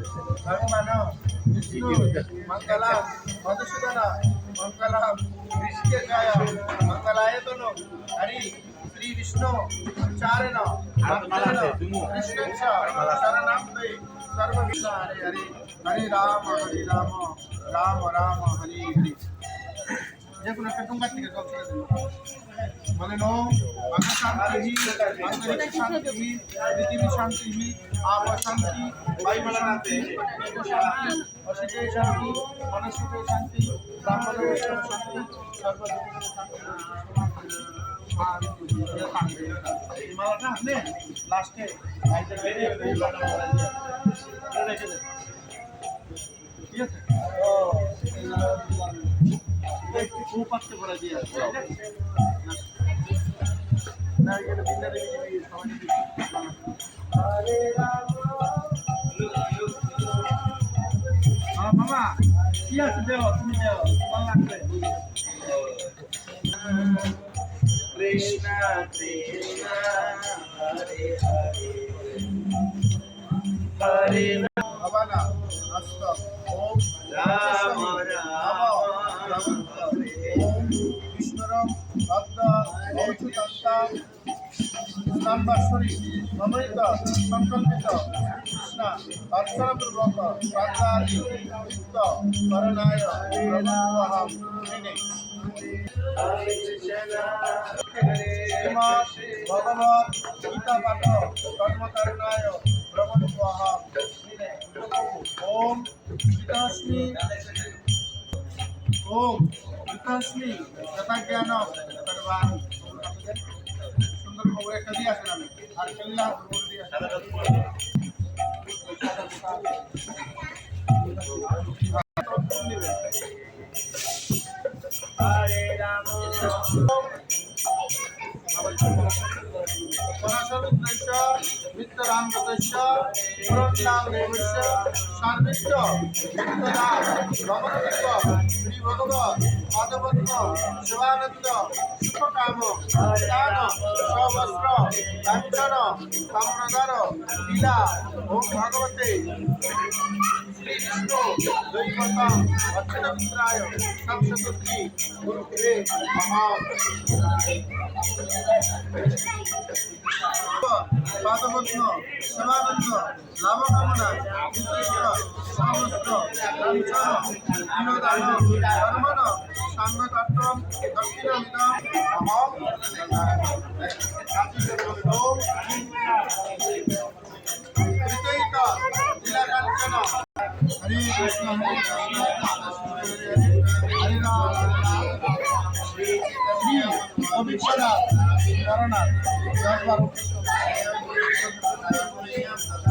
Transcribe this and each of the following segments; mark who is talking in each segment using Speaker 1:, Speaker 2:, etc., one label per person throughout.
Speaker 1: భగవాన్ విష్ణు మంగళం మధుసూదన మంగళం ఋషికేశాయ మంగళాయతను హరి శ్రీ విష్ణు చారణ కృష్ణ శరణం సర్వ హరి హరి హరి రామ హరి రామ రామ రామ హరి যে কোনো একটা টুঙ্গার থেকে জল ছেড়ে দিল বলে, নো আকাশ শান্তি শান্তি, পৃথিবী শান্তি আপ শান্তি, বায়ু শান্তি শান্তি অসিতে শান্তি মনসুতে শান্তি ব্রাহ্মণের শান্তি মালাটা লাস্টে রেখে দেবে মামা কি আছে দেও
Speaker 2: কৃষ্ণ কৃষ্ণ হরে হরে হরে
Speaker 1: స్నాన్భాస్వరి మమయిత సంకల్పిత కృష్ణ అర్చనపూర్వక ప్రాచార్య యుక్త మరణాయ ప్రమత్వహం భగవత్ గీత పఠ కర్మకరణాయ ప్రమత్వహం ఓం గీతాస్మి ఓం గీతాస్మి గతజ్ఞానం సర్వాణి খবর একটা দিয়ে আসেন আমি আর কেল্লা খবর দিয়ে আসেন
Speaker 2: হরে রাম
Speaker 1: মিত্ররামগতস্য পুরন্নামদেবস্য সার্বিশ্য মিত্ররাম ভগবতত্ব শ্রী ভগবত পাদপদ্ম শিবানন্দ সুখকাম দান সবস্ত্র কাঞ্চন সম্প্রদার লীলা, ওম ভগবতে, শ্রী বিষ্ণু দৈবতম অচ্ছদ মিত্রায় সংসদী গুরুদেব মহাম পাদপদ্ম শিবানন্দ লাভকামনা বিদ্যুৎ সমস্ত কাঞ্চন বিনোদান ধর্মন সাঙ্গতত্ত্ব দক্ষিণমিদম অহম লীলাকাঞ্চন হরে কৃষ্ণ কৃষ্ণ হরে রাম শ্রী অভিক্ষরা করণা No te vayas, no te.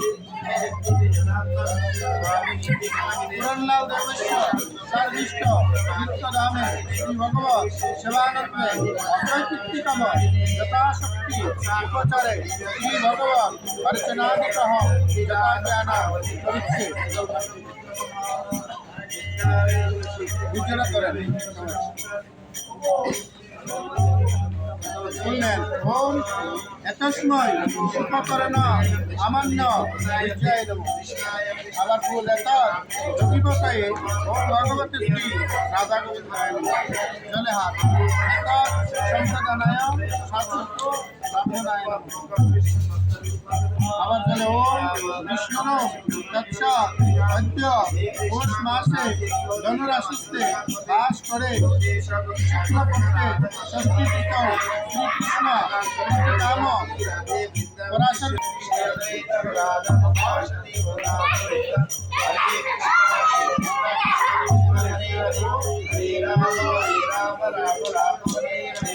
Speaker 1: পুরনলাল দেবস্য সর্বিষ্ট নিত্যধামে শ্রী ভগবত সেবানন্দে অক্ষয়কীর্তিতম যথাশক্তি উপচারে শ্রী ভগবত অর্চনাদিকহ জ্ঞান বিজয় করেন। শুনলেন। ওম এতস্ময় সুখকরণ আমান্য বিজয় দেব আবার ফুল এত যোগীবকায়ে ওম ভগবতী শ্রী রাধা গোবিন্দ চলে হাত এত সম্প্রদানায় শাশ্বত ব্রাহ্মণায় तत्र ॐ विष्णुनो दक्षा अद्य पौषमासे धनुराशिस्ते भास्करे शुक्लपक्षे षष्ठीतिथौ श्रीकृष्ण नाम पराशर Thank you.